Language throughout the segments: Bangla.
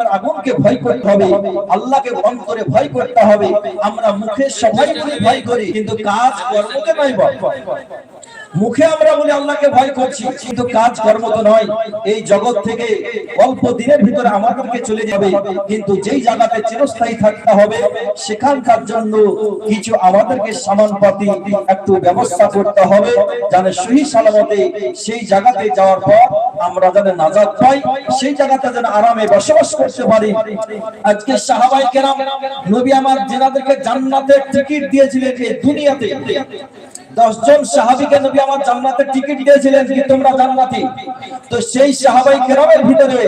জাহান্নামের আগুনকে ভয় করতে হবে, আল্লাহকে করে ভয় করতে হবে। আমরা মুখে সবাই ভয় করি, কিন্তু কাজ কর্মকে নয় ভয় মুখে আমরা বলি আল্লাহকে ভয় করছি, কিন্তু কাজ কর্ম তো নয়। এই জগৎ থেকে অল্প দিনের ভিতরে আমাদেরকে চলে যাবে, কিন্তু যেই জায়গাতে চিরস্থায়ী থাকতে হবে, সেখানকার জন্য কিছু আমাদেরকে সামানপাতি একটু ব্যবস্থা করতে হবে জানে সহি সালামতে সেই জায়গাতে যাওয়ার পর আমরা যেন নাজাদ পাই, সেই জায়গাতে যেন আরামে বসবাস করতে পারি। আজকে সাহাবাই কেরাম নবী আমার জেনাদেরকে জান্নাতের টিকিট দিয়েছিলেন এই দুনিয়াতে দশজন সাহাবিকে নবী আমার জান্নাতের টিকিট দিয়েছিলেন, কি তোমরা জান্নাতি? তো সেই সাহাবাই কেরামের ভিতরে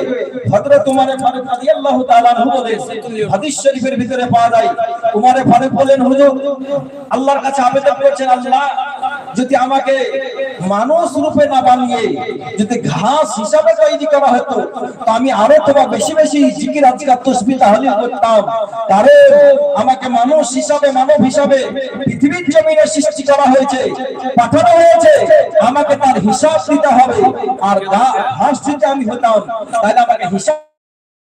হযরত উমর ফারুক রাদিয়াল্লাহু তাআলা আনহু বলেন, হাদিস শরীফের ভিতরে পাওয়া যায়, উমর ফারুক বলেন, হুজুর, আল্লাহর কাছে আবেদন করছেন আল্লাহ যদি আমাকে মানুষ রূপে না বানিয়ে যদি ঘাস হিসাবে তৈরি করা হতো আমি আরও তোমার বেশি বেশি জিকির, আজকার তসবিহ তাহলিল করতাম। কারণ আমাকে মানুষ হিসাবে, মানব হিসাবে পৃথিবীর জমিনে সৃষ্টি করা হয়েছে, পাঠানো হয়েছে। আমাকে তার হিসাব দিতে হবে। আর ঘাস যদি আমি হতাম, তাহলে আমাকে হিসাব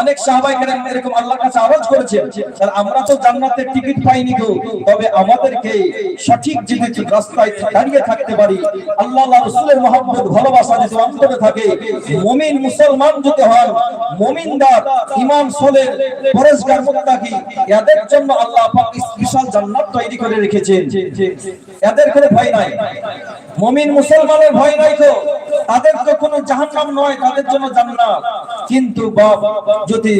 অনেক সাহাবাই কেরাম এরকম আল্লাহর কাছে আরজ করেছে তাহলে আমরা তো জান্নাতের টিকিট পাইনি গো, তবে আমাদেরকে সঠিক যদি রাস্তায় দাঁড়িয়ে থাকতে পারি। আল্লাহ রাসূলের মহব্বত, ভালোবাসা যদি অন্তরে থাকে, মুমিন মুসলমান যদি হন, মুমিনদার ইমান সোলের পরেশগার, মুত্তাকি, এদের জন্য আল্লাহ পাক বিশাল জান্নাত তৈরি করে রেখেছেন। এদের কোনো ভয় নাই। মুমিন মুসলমানের ভয় নাই তো। তাদের তো কোনো জাহান্নাম নয়, তাদের জন্য জান্নাত। কিন্তু বাপ যদি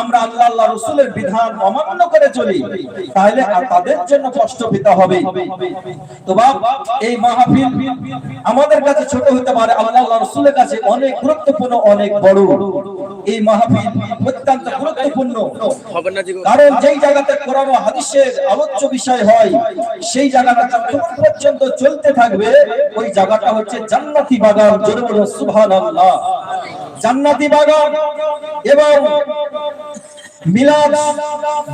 আমরা আল্লাহ আল্লাহ রসুলের বিধান অমান্য করে চলি তাহলে আর তাদের জন্য কষ্ট পেতে হবে। তো বাপ এই মাহফিল আমাদের কাছে ছোট হতে পারে আল্লাহ আল্লাহ রসুলের কাছে অনেক গুরুত্বপূর্ণ অনেক বড়। এই মাহফিল অত্যন্ত গুরুত্বপূর্ণ। কারণ যেই জায়গাতে কোরআন হাদিসের আলোচ্য বিষয় হয় সেই জায়গাটা যতক্ষণ পর্যন্ত চলতে থাকবে ওই জায়গাটা হচ্ছে জান্নাতি বাগান। জোরে বলো সুবহানাল্লাহ। জান্নাতি বাগান এবং মিলাদ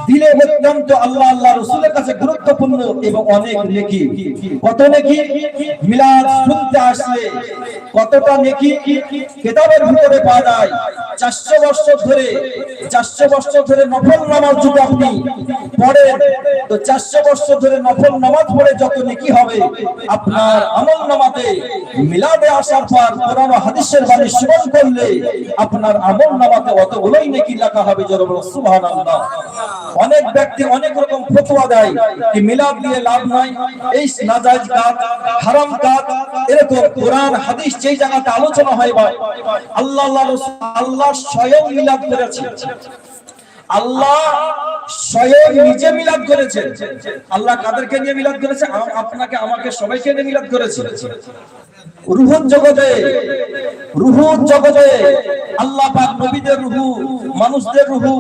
দিলে অত্যন্ত আল্লাহ আল্লাহ রসুলের কাছে গুরুত্বপূর্ণ এবং অনেক নেকি। কত নেকি? মিলাদ শুনতে আসলে কতটা নেকি কেতাবের ভিতরে পাওয়া যায়। চারশো বছর ধরে, চারশো বছর ধরে নফল নামাজ যদি আপনি পড়েন তো চারশো বছর ধরে নফল নামাজ পড়ে যত নেকি হবে, আপনার আমল নামাতে মিলাদে আসার পর ও হাদিসের বাণী শ্রবণ করলে আপনার আমল নামাতে অতগুলোই নেকি লেখা হবে, জোরে বলো সুবহানাল্লাহ। অনেক ব্যক্তি অনেক রকম ফতোয়া দেয় কি মিলাদ দিয়ে লাভ নাই, এই নাজায়েজ কাজ, হারাম কাজ, এরকম কোরআন, হাদিস যেই জায়গাতে আলোচনা হয় ভাই, আল্লাহ আল্লাহ আল্লাহ স্বয়ং মিলাদ করেছে। আল্লাহ স্বয়ং নিজে মিলাদ করেছে আল্লাহ কাদেরকে নিয়ে মিলাদ করেছে? আপনাকে, আমাকে সবাইকে নিয়ে মিলাদ করেছে। রুহুর জগতে রুহুর জগতে আল্লাহ পাক নবীদের রুহু, মানুষদের রুহু